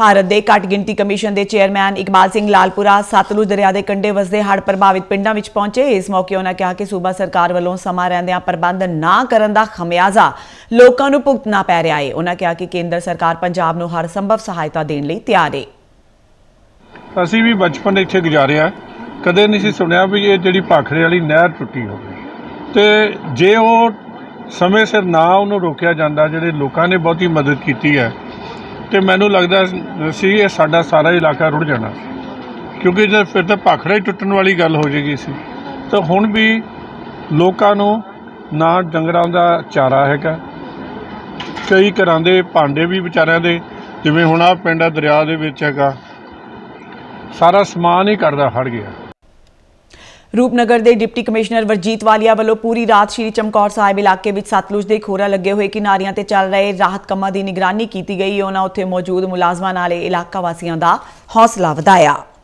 ਭਾਰਤ ਦੇ ਘੱਟ ਗਿਣਤੀ ਕਮਿਸ਼ਨ ਦੇ ਚੇਅਰਮੈਨ ਇਕਬਾਲ ਸਿੰਘ ਲਾਲਪੁਰਾ ਸਤਲੁਜ ਦਰਿਆ ਦੇ ਕੰਢੇ ਵਸਦੇ ਹੜ੍ਹ ਪ੍ਰਭਾਵਿਤ ਪਿੰਡਾਂ ਵਿੱਚ ਪਹੁੰਚੇ। ਇਸ ਮੌਕੇ ਉਹਨਾਂ ਕਿਹਾ ਕਿ ਸੂਬਾ ਸਰਕਾਰ ਵੱਲੋਂ ਸਮਾਂ ਰਹਿੰਦਿਆਂ ਪ੍ਰਬੰਧ ਨਾ ਕਰਨ ਦਾ ਖਮਿਆਜ਼ਾ ਲੋਕਾਂ ਨੂੰ ਭੁਗਤਣਾ ਪੈ ਰਿਹਾ ਹੈ ਉਹਨਾਂ ਕਿਹਾ ਕਿ ਕੇਂਦਰ ਸਰਕਾਰ ਪੰਜਾਬ ਨੂੰ ਹਰ ਸੰਭਵ ਸਹਾਇਤਾ ਦੇਣ ਲਈ ਤਿਆਰ ਹੈ ਅਸੀਂ ਵੀ ਬਚਪਨ ਇੱਥੇ ਗੁਜ਼ਾਰਿਆ। ਕਦੇ ਨਹੀਂ ਸੀ ਸੁਣਿਆ ਵੀ ਇਹ ਜਿਹੜੀ ਭਾਖੜੇ ਵਾਲੀ ਨਹਿਰ ਟੁੱਟੀ ਹੋਵੇ। ਤੇ ਜੇ ਉਹ ਸਮੇਂ ਸਿਰ ਨਾ ਉਹਨੂੰ ਰੋਕਿਆ ਜਾਂਦਾ, ਜਿਹੜੇ ਲੋਕਾਂ ਨੇ ਬਹੁਤੀ ਮਦਦ ਕੀਤੀ ਹੈ ਤੇ ਮੈਨੂੰ ਲੱਗਦਾ ਸੀ ਇਹ ਸਾਡਾ ਸਾਰਾ ਇਲਾਕਾ ਰੁੜ ਜਾਣਾ ਕਿਉਂਕਿ ਜੇ ਫਿਰ ਤਾਂ ਭਾਖੜਾ ਹੀ ਟੁੱਟਣ ਵਾਲੀ ਗੱਲ ਹੋ ਜਾਏਗੀ ਸੀ। ਤਾਂ ਹੁਣ ਵੀ ਲੋਕਾਂ ਨੂੰ ਨਾ ਡੰਗਰਾਂ ਦਾ ਚਾਰਾ ਹੈਗਾ। ਕਈ ਘਰਾਂ ਦੇ ਭਾਂਡੇ ਵੀ ਵਿਚਾਰਿਆਂ ਦੇ, ਜਿਵੇਂ ਹੁਣ ਆ ਪਿੰਡ ਆ ਦਰਿਆ ਦੇ ਵਿੱਚ ਹੈਗਾ। ਸਾਰਾ ਸਮਾਨ ਹੀ ਕਰਦਾ ਹੜ ਗਿਆ। ਰੂਪਨਗਰ ਦੇ ਡਿਪਟੀ ਕਮਿਸ਼ਨਰ ਵਰਜੀਤ ਵਾਲੀਆ ਵੱਲੋਂ ਪੂਰੀ ਰਾਤ ਸ਼੍ਰੀ ਚਮਕੌਰ ਸਾਹਿਬ ਇਲਾਕੇ ਵਿੱਚ ਸਤਲੁਜ ਦੇ ਖੋਰਾ ਲੱਗੇ ਹੋਏ ਕਿਨਾਰਿਆਂ ਤੇ ਚੱਲ ਰਹੇ ਰਾਹਤ ਕੰਮਾਂ ਦੀ ਨਿਗਰਾਨੀ ਕੀਤੀ ਗਈ। ਉਹਨਾਂ ਉੱਥੇ ਮੌਜੂਦ ਮੁਲਾਜ਼ਮਾਂ ਨਾਲ ਇਲਾਕਾ ਵਾਸੀਆਂ ਦਾ ਹੌਸਲਾ ਵਧਾਇਆ।